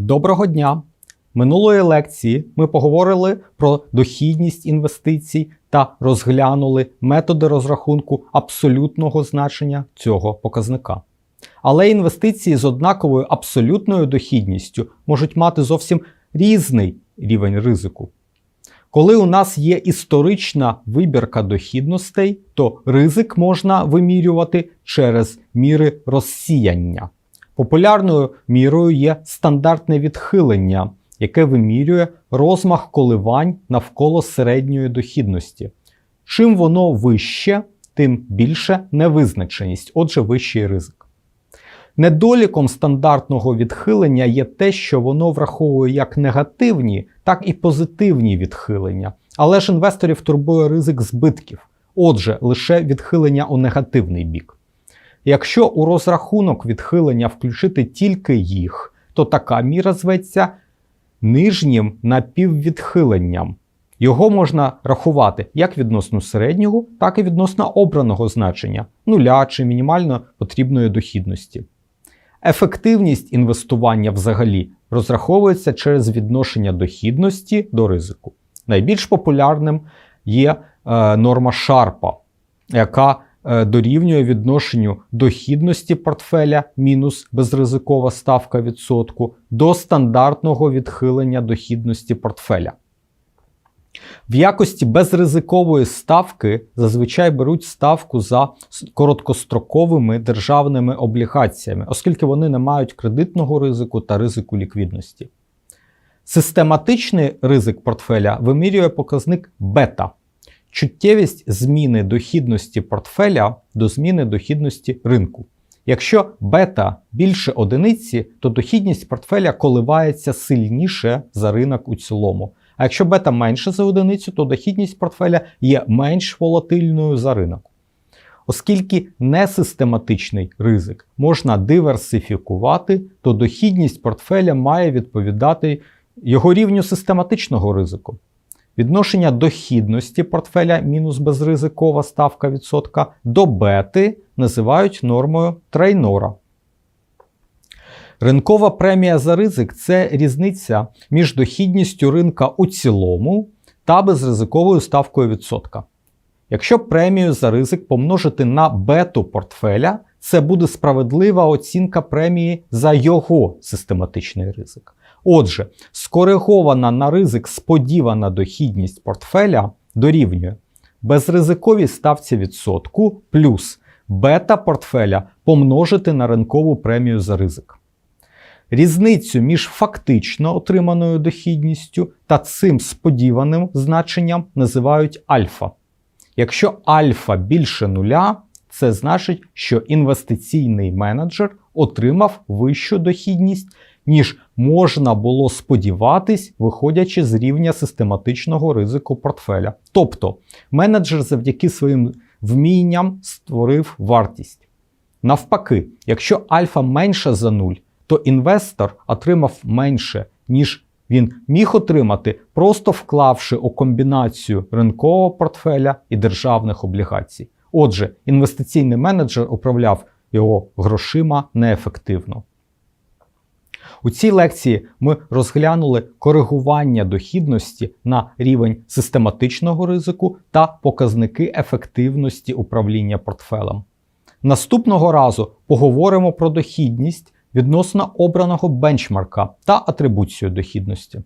Доброго дня! Минулої лекції ми поговорили про дохідність інвестицій та розглянули методи розрахунку абсолютного значення цього показника. Але інвестиції з однаковою абсолютною дохідністю можуть мати зовсім різний рівень ризику. Коли у нас є історична вибірка дохідностей, то ризик можна вимірювати через міри розсіяння. Популярною мірою є стандартне відхилення, яке вимірює розмах коливань навколо середньої дохідності. Чим воно вище, тим більше невизначеність, отже, вищий ризик. Недоліком стандартного відхилення є те, що воно враховує як негативні, так і позитивні відхилення. Але ж інвесторів турбує ризик збитків, отже, лише відхилення у негативний бік. Якщо у розрахунок відхилення включити тільки їх, то така міра зветься нижнім напіввідхиленням. Його можна рахувати як відносно середнього, так і відносно обраного значення нуля чи мінімально потрібної дохідності. Ефективність інвестування взагалі розраховується через відношення дохідності до ризику. Найбільш популярним є е, норма Шарпа, яка дорівнює відношенню дохідності портфеля мінус безризикова ставка відсотку до стандартного відхилення дохідності портфеля. В якості безризикової ставки зазвичай беруть ставку за короткостроковими державними облігаціями, оскільки вони не мають кредитного ризику та ризику ліквідності. Систематичний ризик портфеля вимірює показник бета, чуттєвість зміни дохідності портфеля до зміни дохідності ринку. Якщо бета більше одиниці, то дохідність портфеля коливається сильніше за ринок у цілому. А якщо бета менше за одиницю, то дохідність портфеля є менш волатильною за ринок. Оскільки несистематичний ризик можна диверсифікувати, то дохідність портфеля має відповідати його рівню систематичного ризику. Відношення дохідності портфеля мінус безризикова ставка відсотка до бети називають нормою Трейнора. Ринкова премія за ризик це різниця між дохідністю ринка у цілому та безризиковою ставкою відсотка. Якщо премію за ризик помножити на бету портфеля, це буде справедлива оцінка премії за його систематичний ризик. Отже, скоригована на ризик сподівана дохідність портфеля дорівнює безризиковій ставці відсотку плюс бета портфеля помножити на ринкову премію за ризик. Різницю між фактично отриманою дохідністю та цим сподіваним значенням називають альфа. Якщо альфа більше нуля, це значить, що інвестиційний менеджер отримав вищу дохідність, ніж можна було сподіватись, виходячи з рівня систематичного ризику портфеля. Тобто менеджер завдяки своїм вмінням створив вартість. Навпаки, якщо альфа менша за нуль, то інвестор отримав менше, ніж він міг отримати, просто вклавши у комбінацію ринкового портфеля і державних облігацій. Отже, інвестиційний менеджер управляв його грошима неефективно. У цій лекції ми розглянули коригування дохідності на рівень систематичного ризику та показники ефективності управління портфелем. Наступного разу поговоримо про дохідність відносно обраного бенчмарка та атрибуцію дохідності.